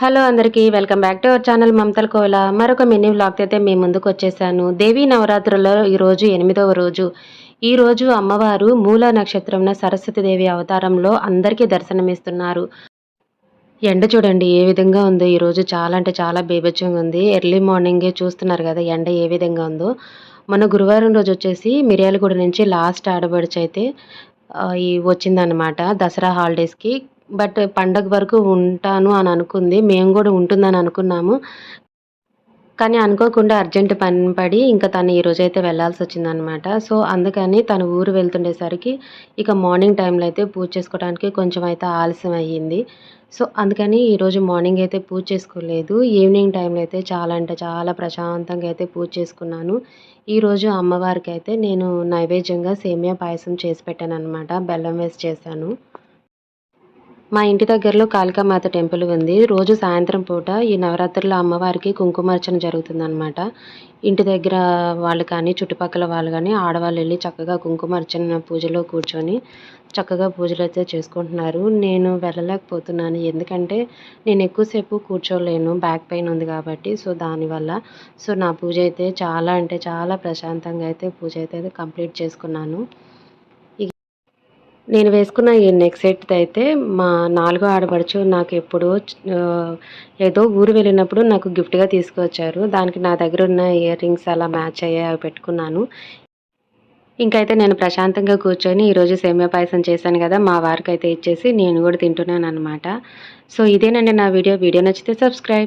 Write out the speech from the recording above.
Hello అందరికీ welcome back to our channel Mamatala Kovela మరొక mini vlog అయితే మీ ముందుకు వచ్చేసాను. దేవీ నవరాత్రులలో ఈరోజు ఎనిమిదవ రోజు. ఈ రోజు అమ్మవారు మూల నక్షత్రంన సరస్వతి అవతారంలో అందరికీ దర్శనమిస్తున్నారు. ఎండ చూడండి ఏ విధంగా ఉందో. ఈరోజు చాలా అంటే చాలా బేబచ్చంగా ఉంది. ఎర్లీ మార్నింగే చూస్తున్నారు కదా ఎండ ఏ విధంగా ఉందో. మన గురువారం రోజు వచ్చేసి మిర్యాలగూడ నుంచి లాస్ట్ ఆడబడిచి అయితే ఈ వచ్చిందనమాట దసరా హాలిడేస్కి బట్ పండగ వరకు ఉంటాను అని అనుకుంది. మేము కూడా ఉంటుందని అనుకున్నాము. కానీ అనుకోకుండా అర్జెంట్ పని పడి ఇంకా తను ఈరోజు అయితే వెళ్ళాల్సి వచ్చిందనమాట సో అందుకని తను ఊరు వెళ్తుండేసరికి ఇక మార్నింగ్ టైంలో అయితే పూజ చేసుకోవడానికి కొంచెం అయితే ఆలస్యం అయ్యింది. సో అందుకని ఈరోజు మార్నింగ్ అయితే పూజ చేసుకోలేదు. ఈవినింగ్ టైంలో అయితే చాలా అంటే చాలా ప్రశాంతంగా అయితే పూజ చేసుకున్నాను. ఈరోజు అమ్మవారికి అయితే నేను నైవేద్యంగా సేమియా పాయసం చేసి పెట్టాను అనమాట బెల్లం వేసి చేశాను. మా ఇంటి దగ్గరలో కాళికామాత టెంపుల్ ఉంది. రోజు సాయంత్రం పూట ఈ నవరాత్రుల్లో అమ్మవారికి కుంకుమార్చన జరుగుతుందన్నమాట. ఇంటి దగ్గర వాళ్ళు కానీ చుట్టుపక్కల వాళ్ళు కానీ ఆడవాళ్ళు వెళ్ళి చక్కగా కుంకుమార్చన పూజలో కూర్చొని చక్కగా పూజలు అయితే చేసుకుంటున్నారు. నేను వెళ్ళలేకపోతున్నాను. ఎందుకంటే నేను ఎక్కువసేపు కూర్చోలేను. బ్యాక్ పెయిన్ ఉంది కాబట్టి సో దానివల్ల సో నా పూజ అయితే చాలా అంటే చాలా ప్రశాంతంగా అయితే పూజ అయితే కంప్లీట్ చేసుకున్నాను. నేను వేసుకున్న ఈ నెక్ సెట్ అయితే మా నాలుగో ఆడపడుచు నాకు ఎప్పుడు ఏదో ఊరు వెళ్ళినప్పుడు నాకు గిఫ్ట్గా తీసుకువచ్చారు. దానికి నా దగ్గర ఉన్న ఇయర్ రింగ్స్ అలా మ్యాచ్ అయ్యాయి అవి పెట్టుకున్నాను. ఇంకైతే నేను ప్రశాంతంగా కూర్చొని ఈరోజు సేమియా పాయసం చేశాను కదా మా వారికి అయితే ఇచ్చేసి నేను కూడా తింటున్నాను అనమాట సో ఇదేనండి నా వీడియో. వీడియో నచ్చితే సబ్స్క్రైబ్